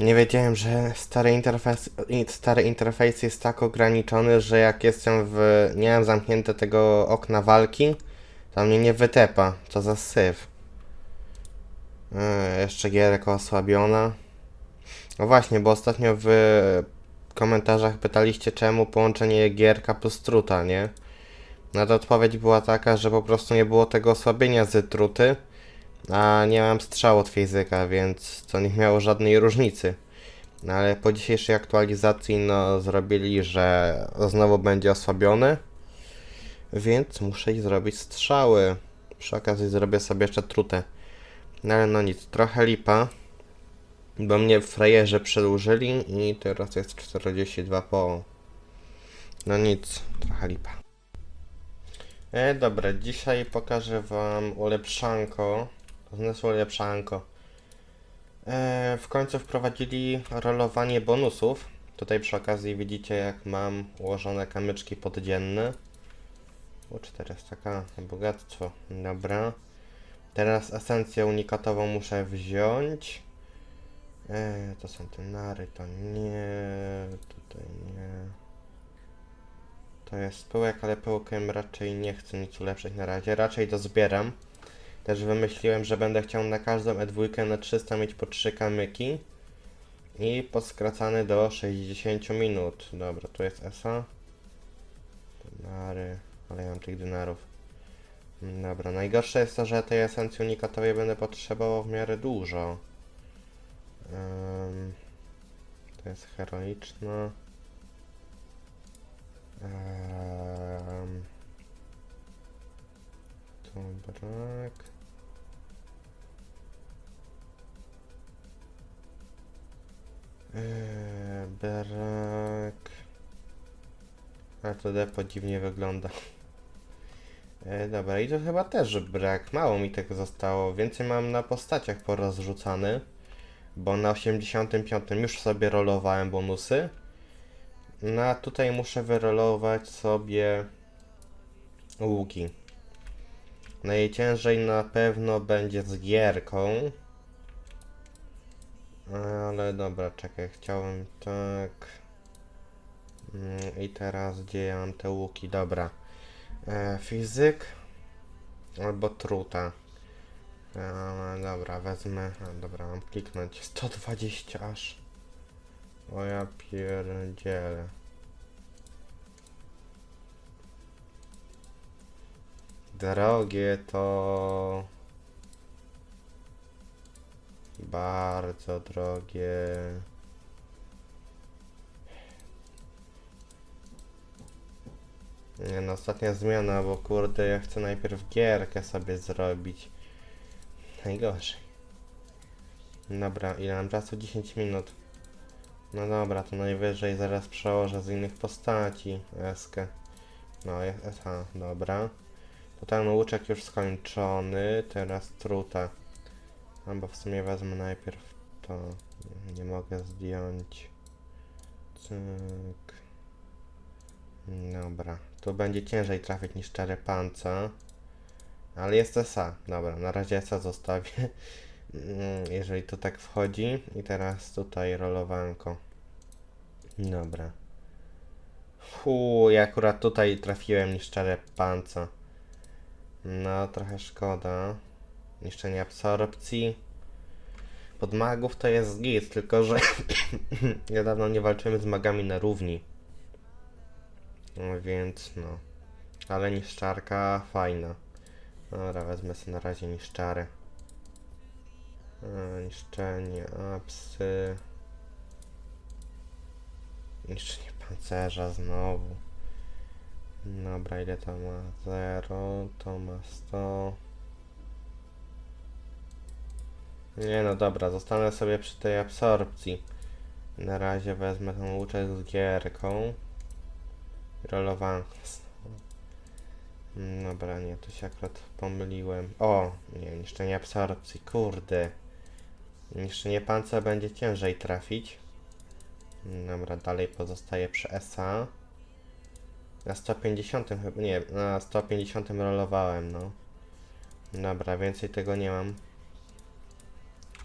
Nie wiedziałem, że stary interfejs, stary interfejs jest tak ograniczony, że jak jestem w... nie mam zamknięte tego okna walki, to mnie nie wytepa. Co za syf. Yy, jeszcze gierka osłabiona. No właśnie, bo ostatnio w komentarzach pytaliście czemu połączenie gierka plus truta, nie? No to odpowiedź była taka, że po prostu nie było tego osłabienia z truty, a nie mam strzału od fizyka, więc to nie miało żadnej różnicy. No ale po dzisiejszej aktualizacji no zrobili, że znowu będzie osłabiony, więc muszę zrobić strzały. Przy okazji zrobię sobie jeszcze trutę. No ale no nic, trochę lipa, bo mnie frajerzy przedłużyli i teraz jest 42 po. No nic, trochę lipa. E, dobra, dzisiaj pokażę wam ulepszanko. To znaczy ulepszanko. E, w końcu wprowadzili rolowanie bonusów. Tutaj przy okazji widzicie jak mam ułożone kamyczki poddzienne. O 400k, bogactwo. Dobra. Teraz esencję unikatową muszę wziąć. E, to są te nary, to nie. Tutaj nie. To jest pyłek, ale pyłkiem raczej nie chcę nic ulepszyć na razie. Raczej to zbieram. Też wymyśliłem, że będę chciał na każdą E2 na 300 mieć po 3 kamyki. I poskracany do 60 minut. Dobra, tu jest ESA. Denary, ale ja mam tych denarów. Dobra, najgorsze jest to, że tej esencji unikatowej będę potrzebował w miarę dużo. Em, to jest heroiczna. Um, tu brak. Brak. A to depo dziwnie wygląda. E, dobra, i to chyba też brak. Mało mi tego zostało. Więcej mam na postaciach porozrzucany. Bo na 85 już sobie rolowałem bonusy. No a tutaj muszę wyrolować sobie łuki. Najciężej na pewno będzie z gierką. Ale dobra, czekaj, chciałem tak. Mm, I teraz gdzie ja mam te łuki? Dobra. E, fizyk albo truta. E, dobra, wezmę. A, dobra, mam kliknąć. 120 aż. O ja pierdzielę. Drogie to... Bardzo drogie. Nie no, ostatnia zmiana, bo kurde, ja chcę najpierw gierkę sobie zrobić. Najgorzej. Dobra, ile mam czasu? 10 minut. No dobra, to najwyżej zaraz przełożę z innych postaci eskę. No, jest SH, dobra. To ten łuczek już skończony, teraz truta. No bo w sumie wezmę najpierw to. Nie mogę zdjąć. Cyk. Dobra, tu będzie ciężej trafić niż czerpanca. Ale jest SA. Dobra, na razie SA zostawię. Jeżeli to tak wchodzi. I teraz tutaj rolowanko. Dobra. Hu, ja akurat tutaj trafiłem niszczarę panca. No, trochę szkoda. Niszczenie absorpcji. Pod magów to jest git, tylko że niedawno nie walczyłem z magami na równi. No więc no. Ale niszczarka fajna. Dobra, wezmę sobie na razie niszczarę. E, niszczenie, apsy. Niszczenie pancerza znowu. Dobra, ile to ma? 0, to ma 100. Nie no dobra, zostanę sobie przy tej absorpcji. Na razie wezmę tą łuczek z gierką. Rolowanko. Dobra, nie, tu się akurat pomyliłem. O, nie, niszczenie absorpcji, kurde. Niszczenie panca będzie ciężej trafić. Dobra, dalej pozostaje przy SA. Na 150 chyba, nie, na 150 rolowałem, no. Dobra, więcej tego nie mam.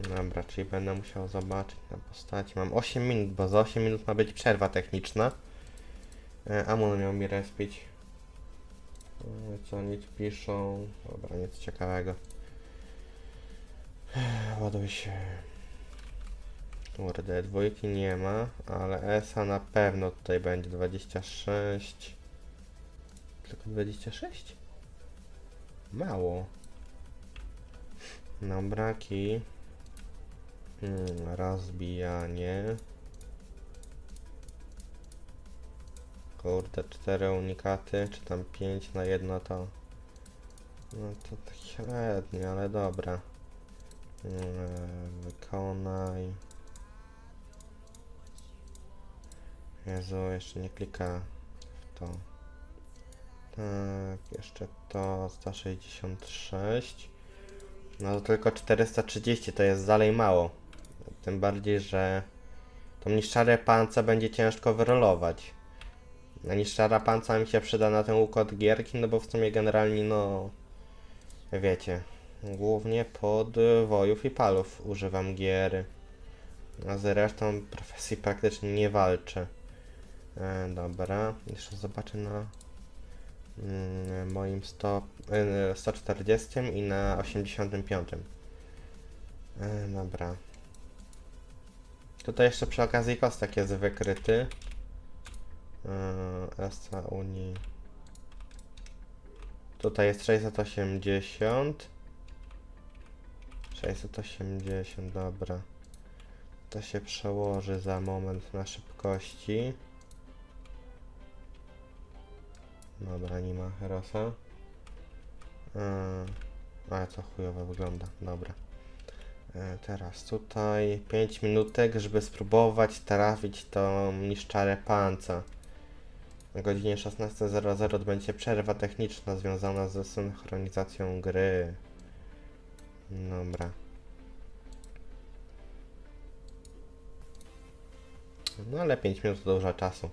Dobra, czyli będę musiał zobaczyć na postaci. Mam 8 minut, bo za 8 minut ma być przerwa techniczna. E, Amun miał mi respić. E, Co tu piszą? Dobra, nic ciekawego. Ech, Ładuj się. Kurde, dwójki nie ma, ale ESA na pewno tutaj będzie 26. Tylko 26? Mało. No braki. Hmm, rozbijanie. Kurde, cztery unikaty, czy tam 5 na jedno to... No to tak średnio, ale dobra. Mm, Wykonaj. Jezu, jeszcze nie klika w to. Tak, jeszcze to 166. No to tylko 430 to jest dalej mało. Tym bardziej, że tą niszczarę panca będzie ciężko wyrolować. A niszczara panca mi się przyda na ten układ gierki, no bo w sumie generalnie no... Wiecie, głównie pod wojów i palów używam giery. A z resztą profesji praktycznie nie walczę. E, dobra, jeszcze zobaczę na mm, moim 100, e, 140 i na 85. E, dobra. Tutaj jeszcze przy okazji kostek jest wykryty. E, Esa Unii. Tutaj jest 680. 680, dobra. To się przełoży za moment na szybkości. Dobra, nie ma Herosa. Yy, ale to chujowo wygląda, dobra. Yy, teraz tutaj 5 minutek, żeby spróbować trafić tą niszczarę panca. Na godzinie 16.00 odbędzie przerwa techniczna związana ze synchronizacją gry. Dobra. No ale 5 minut to dużo czasu.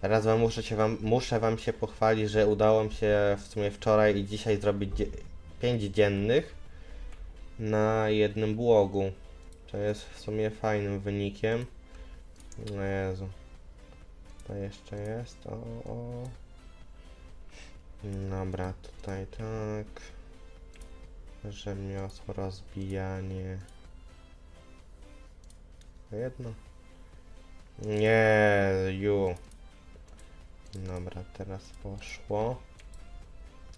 Teraz wam muszę, się wam, muszę wam się pochwalić, że udało mi się w sumie wczoraj i dzisiaj zrobić 5 dziennych na jednym błogu. To jest w sumie fajnym wynikiem. No Jezu. To jeszcze jest. O, o. Dobra, tutaj tak. Rzemiosło, rozbijanie. Jedno. Nie, ju. Dobra, teraz poszło.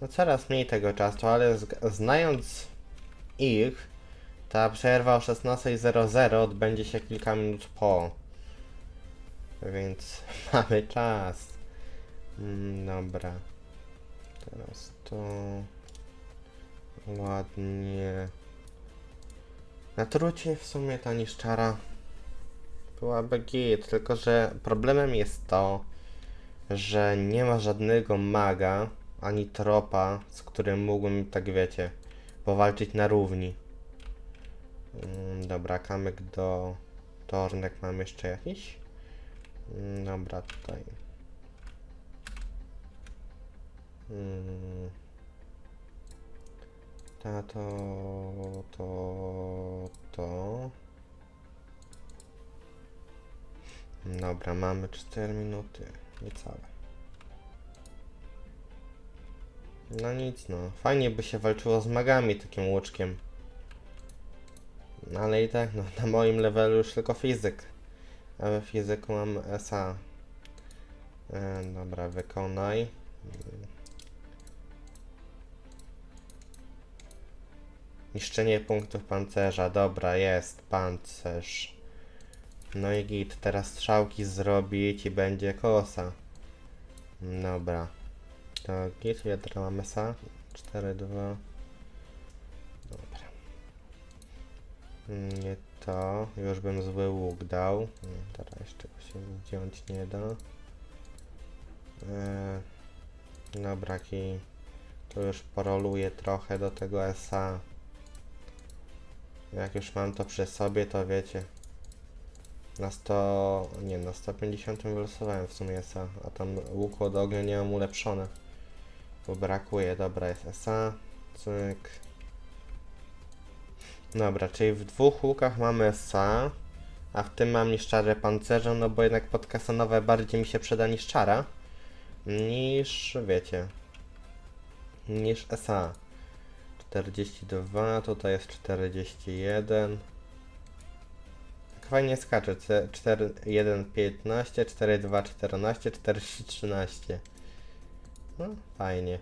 No coraz mniej tego czasu, ale znając ich, ta przerwa o 16.00 odbędzie się kilka minut po. Więc mamy czas. Mm, dobra. Teraz to ładnie. Na trucie w sumie ta niszczara byłaby git, tylko że problemem jest to, że nie ma żadnego maga ani tropa, z którym mógłbym, tak wiecie, powalczyć na równi. Mm, dobra, kamyk do tornek mam jeszcze jakiś? Mm, dobra, tutaj. Mm. Ta to, to, to. Dobra, mamy 4 minuty, niecałe. No nic no, fajnie by się walczyło z magami takim łuczkiem. No ale i tak, no na moim levelu już tylko fizyk. A we fizyku mam SA. E, dobra, wykonaj. Niszczenie punktów pancerza, dobra, jest pancerz. No i git, teraz strzałki zrobić i będzie kosa. Dobra. To git, teraz mamy sa? 4, 2. Dobra. Nie to, już bym zły łuk dał. Nie, Teraz jeszcze się zdjąć nie da. Eee, dobra, ki. To już poroluję trochę do tego SA. Jak już mam to przy sobie, to wiecie. Na 100, nie, na 150 wylosowałem w sumie SA, a tam łuku od ognia nie mam ulepszone. Bo brakuje, dobra jest SA, cyk. Dobra, czyli w dwóch łukach mamy SA, a w tym mam niszczarę pancerza, no bo jednak podkasonowe bardziej mi się przyda niszczara niż, wiecie, niż SA. 42, tutaj jest 41. Tak fajnie skacze. 4, 1, 15, 4, 2, 14, 4, 3, 13. No, fajnie.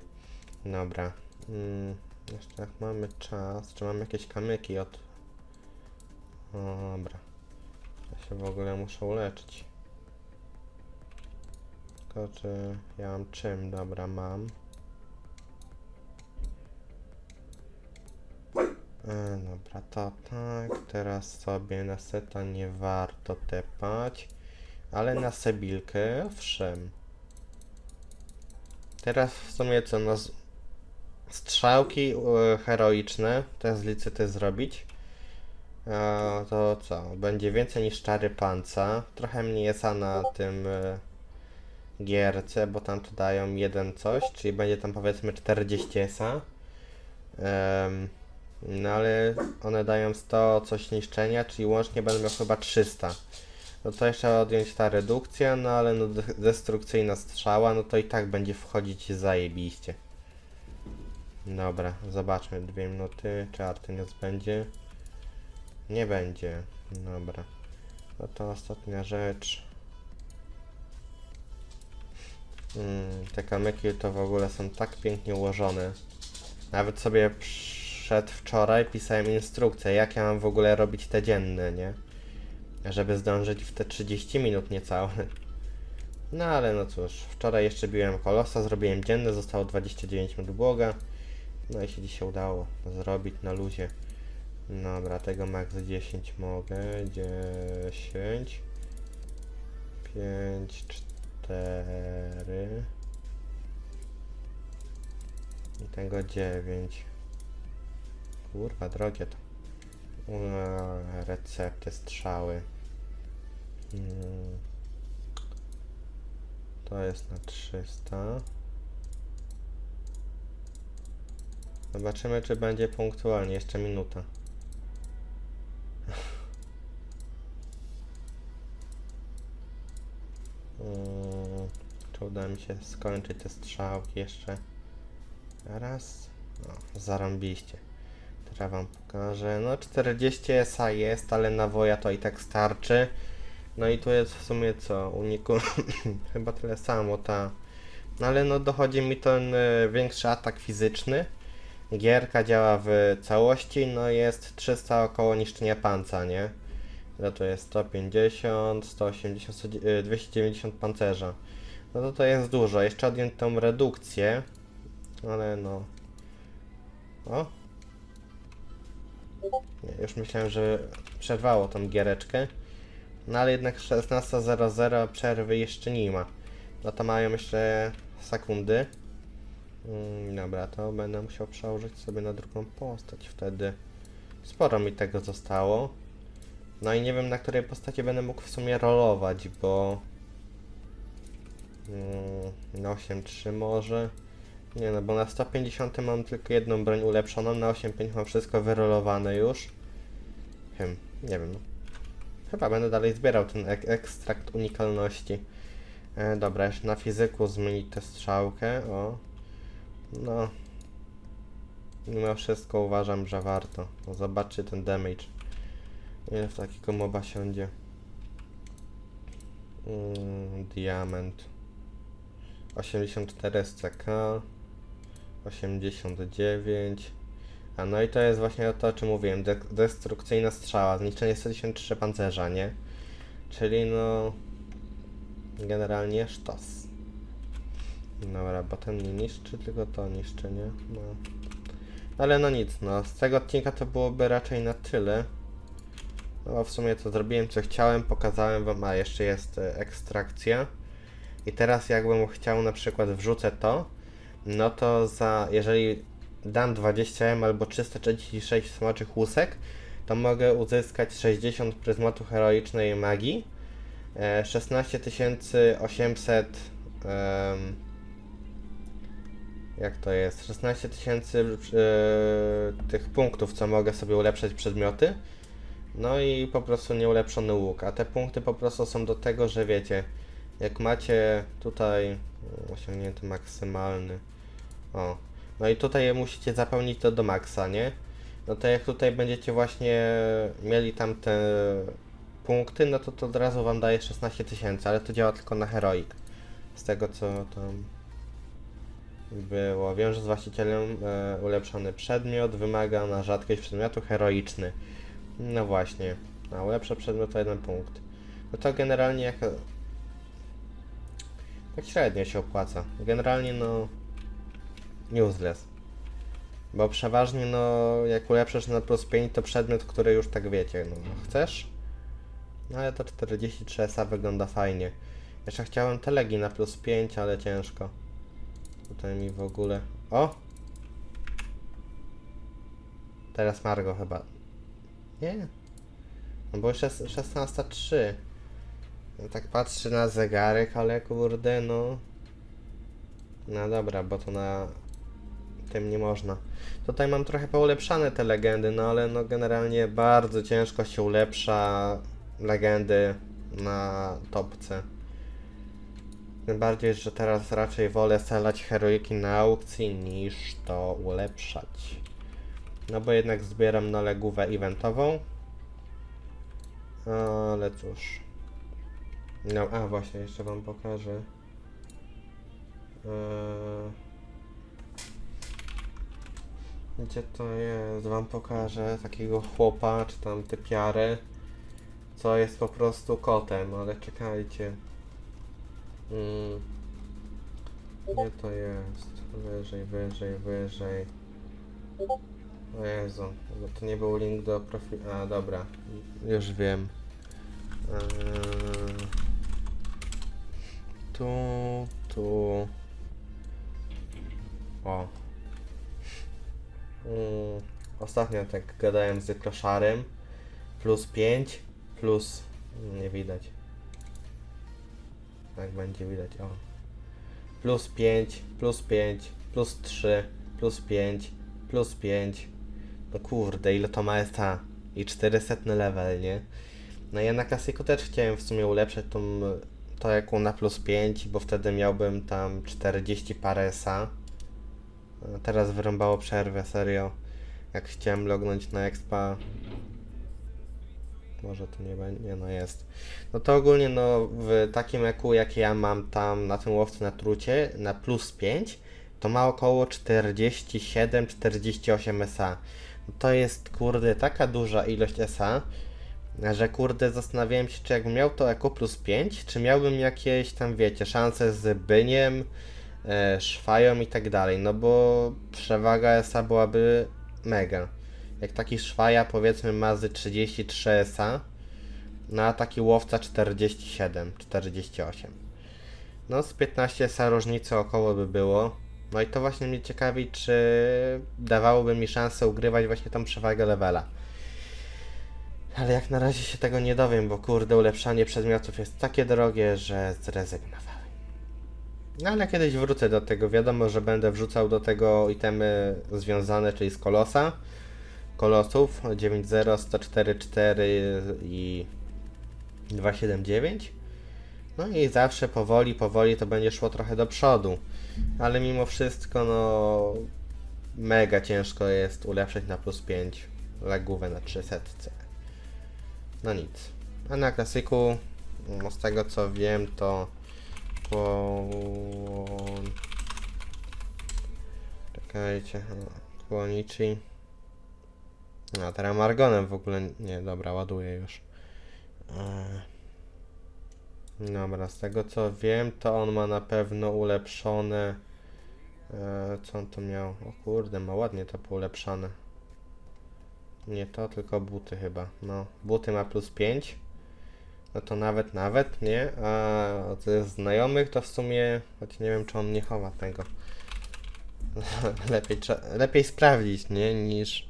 Dobra. Mm, jeszcze jak mamy czas, czy mam jakieś kamyki od... Dobra. Ja się w ogóle muszę uleczyć. Tylko czy ja mam czym? Dobra, mam. E, dobra, to tak. Teraz sobie na seta nie warto tepać. Ale na sebilkę, owszem. Teraz w sumie co, no strzałki e, heroiczne, te z licyty zrobić. E, to co, będzie więcej niż czary panca. Trochę mniej jest na tym e, gierce, bo tam to dają jeden coś, czyli będzie tam powiedzmy 40 esa. No ale one dają 100 coś niszczenia, czyli łącznie będę miał chyba 300. No to jeszcze odjąć ta redukcja, no ale no de- destrukcyjna strzała, no to i tak będzie wchodzić zajebiście. Dobra, zobaczmy, dwie minuty, czy Artynius będzie? Nie będzie, dobra. No to ostatnia rzecz. Mm, te kamyki to w ogóle są tak pięknie ułożone. Nawet sobie przedwczoraj pisałem instrukcję, jak ja mam w ogóle robić te dzienne, nie? Żeby zdążyć w te 30 minut niecałe. No ale no cóż, wczoraj jeszcze biłem kolosa, zrobiłem dzienne, zostało 29 minut błoga. No i się dzisiaj udało zrobić na luzie. Dobra, tego max 10 mogę. 10 5 4 i tego 9 Kurwa, drogie to. Recepty, strzały. Mm. To jest na 300. Zobaczymy, czy będzie punktualnie. Jeszcze minuta. Mm, Czy uda mi się skończyć te strzałki jeszcze? Raz. No, zarąbiście. Teraz wam pokażę. No 40 SA jest, ale na woja to i tak starczy. No i tu jest w sumie co? Uniku chyba tyle samo ta. No ale no dochodzi mi ten y, większy atak fizyczny. Gierka działa w całości, no jest 300 około niszczenia panca, nie? No to jest 150, 180, 100, y, 290 pancerza. No to to jest dużo. Jeszcze odjąć tą redukcję. Ale no. O, nie, już myślałem, że przerwało tą giereczkę. No ale jednak 16.00 przerwy jeszcze nie ma. No to mają jeszcze sekundy. Mm, dobra, to będę musiał przełożyć sobie na drugą postać wtedy. Sporo mi tego zostało. No i nie wiem na której postaci będę mógł w sumie rolować, bo... Mm, na 8.3 może. Nie no, bo na 150 mam tylko jedną broń ulepszoną, na 8.5 mam wszystko wyrolowane już. Wiem, nie wiem. Chyba będę dalej zbierał ten ek ekstrakt unikalności. E, dobra, jeszcze na fizyku zmienić tę strzałkę, o. No. Mimo wszystko uważam, że warto. No, zobaczcie ten damage. Ile w takiego moba siądzie. Mm, diament. 84 SCK. 89. A no i to jest właśnie to, o czym mówiłem. De destrukcyjna strzała, zniszczenie 153 pancerza, nie? Czyli no... Generalnie sztos. Dobra, bo ten nie niszczy, tylko to niszczy, nie? No. Ale no nic, no. Z tego odcinka to byłoby raczej na tyle. No bo w sumie to zrobiłem co chciałem, pokazałem wam, a jeszcze jest e, ekstrakcja. I teraz jakbym chciał na przykład wrzucę to, no to za, jeżeli dam 20M albo 336 smoczych łusek, to mogę uzyskać 60 pryzmatu heroicznej magii, e, 16800 em, Jak to jest? 16 tysięcy yy, tych punktów, co mogę sobie ulepszać przedmioty. No i po prostu nieulepszony łuk. A te punkty po prostu są do tego, że wiecie, jak macie tutaj osiągnięty maksymalny. O. No i tutaj musicie zapełnić to do maksa, nie? No to jak tutaj będziecie właśnie mieli tam te punkty, no to to od razu wam daje 16 tysięcy, ale to działa tylko na heroic. Z tego co tam było. Że z właścicielem e, ulepszony przedmiot wymaga na rzadkość przedmiotu heroiczny. No właśnie. A ulepsza przedmiot to jeden punkt. No to generalnie jak... Tak średnio się opłaca. Generalnie no... Useless. Bo przeważnie no jak ulepszasz na plus 5 to przedmiot, który już tak wiecie, no chcesz? No ale to 43 SA wygląda fajnie. Jeszcze chciałem te legi na plus 5, ale ciężko. Tutaj mi w ogóle... O! Teraz Margo chyba. Nie. No bo już jest 16.03. No tak patrzę na zegarek, ale kurde no... No dobra, bo to na tym nie można. Tutaj mam trochę poulepszane te legendy, no ale no generalnie bardzo ciężko się ulepsza legendy na topce. Tym bardziej, że teraz raczej wolę selać heroiki na aukcji niż to ulepszać. No bo jednak zbieram na legówę eventową. Ale cóż. No, a właśnie, jeszcze wam pokażę. Eee... Gdzie to jest? Wam pokażę takiego chłopa, czy tam typiarę, co jest po prostu kotem, ale czekajcie. Mm. Gdzie to jest? Wyżej, wyżej, wyżej. O Jezu, to nie był link do profilu. A, dobra, już wiem. Eee, tu, tu. O. Mm, ostatnio tak gadałem z kloszarem. Plus 5, plus. Nie widać. Tak będzie widać, o. Plus 5, plus 5, plus 3, plus 5, plus 5. No kurde, ile to ma ETA? I 400 level, nie? No ja na klasyku też chciałem w sumie ulepszyć tą, to jaką na plus 5, bo wtedy miałbym tam 40 parę SA. Teraz wyrąbało przerwę, serio. Jak chciałem lognąć na expa. Może to nie będzie, no jest. No to ogólnie no w takim eku jak ja mam tam na tym łowcy na trucie na plus 5 to ma około 47-48 SA. No To jest kurde taka duża ilość SA, że kurde zastanawiałem się czy jakbym miał to eku plus 5, czy miałbym jakieś tam wiecie szanse z byniem, szwają i tak dalej, no bo przewaga SA byłaby mega. Jak taki szwaja powiedzmy ma z 33 SA, no a taki łowca 47, 48. No z 15 SA różnicy około by było. No i to właśnie mnie ciekawi, czy dawałoby mi szansę ugrywać właśnie tą przewagę levela. Ale jak na razie się tego nie dowiem, bo kurde ulepszanie przedmiotów jest takie drogie, że zrezygnowałem. No ale kiedyś wrócę do tego. Wiadomo, że będę wrzucał do tego itemy związane, czyli z kolosa. Kolosów 9.0, 104.4 i 279. No i zawsze powoli, powoli to będzie szło trochę do przodu. Ale mimo wszystko, no mega ciężko jest ulepszyć na plus 5 lagówę na 300. No nic. A na klasyku, no z tego co wiem, to po... Czekajcie, Kłonichi. A teraz Margonem w ogóle, nie, dobra, ładuję już. Eee. Dobra, z tego co wiem, to on ma na pewno ulepszone. E, co on to miał? O kurde, ma ładnie to poulepszane. Nie to, tylko buty chyba. No, buty ma plus 5. No to nawet, nawet, nie? A ze znajomych to w sumie, choć nie wiem czy on nie chowa tego. lepiej, lepiej sprawdzić, nie? Niż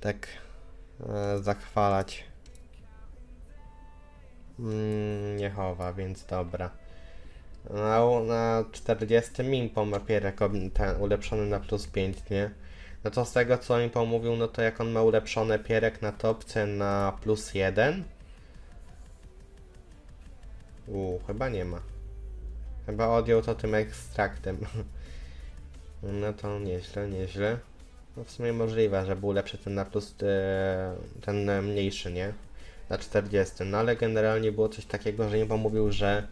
tak e, zachwalać. Mm, nie chowa, więc dobra. Na, na 40 Mimpo ma pierek ten ulepszony na plus 5, nie? No to z tego co mi pomówił, no to jak on ma ulepszone pierek na topce na plus 1? Uuu, chyba nie ma. Chyba odjął to tym ekstraktem. No to nieźle, nieźle. No w sumie możliwe, że był lepszy ten na plus, e, ten mniejszy, nie? Na 40. No ale generalnie było coś takiego, że nie pomówił, że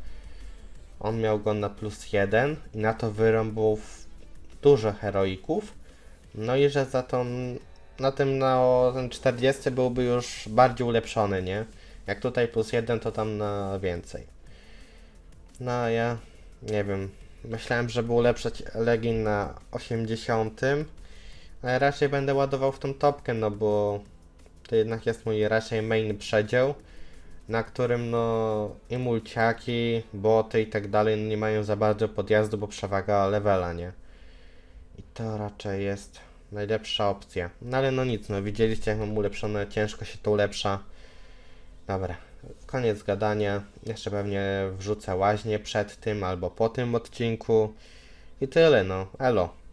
on miał go na plus 1 i na to wyrąbał dużo heroików. No i że za n- na tym na o, ten 40 byłby już bardziej ulepszony, nie? Jak tutaj plus 1 to tam na więcej. No ja nie wiem. Myślałem, żeby ulepszać Legin na 80, ale raczej będę ładował w tą topkę, no bo to jednak jest mój raczej main przedział, na którym no i mulciaki, boty i tak dalej no, nie mają za bardzo podjazdu, bo przewaga levela, nie? I to raczej jest najlepsza opcja. No ale no nic, no widzieliście jak mam ulepszone, ciężko się to ulepsza. Dobra, koniec gadania. Jeszcze pewnie wrzucę łaźnię przed tym albo po tym odcinku. I tyle, no. Elo.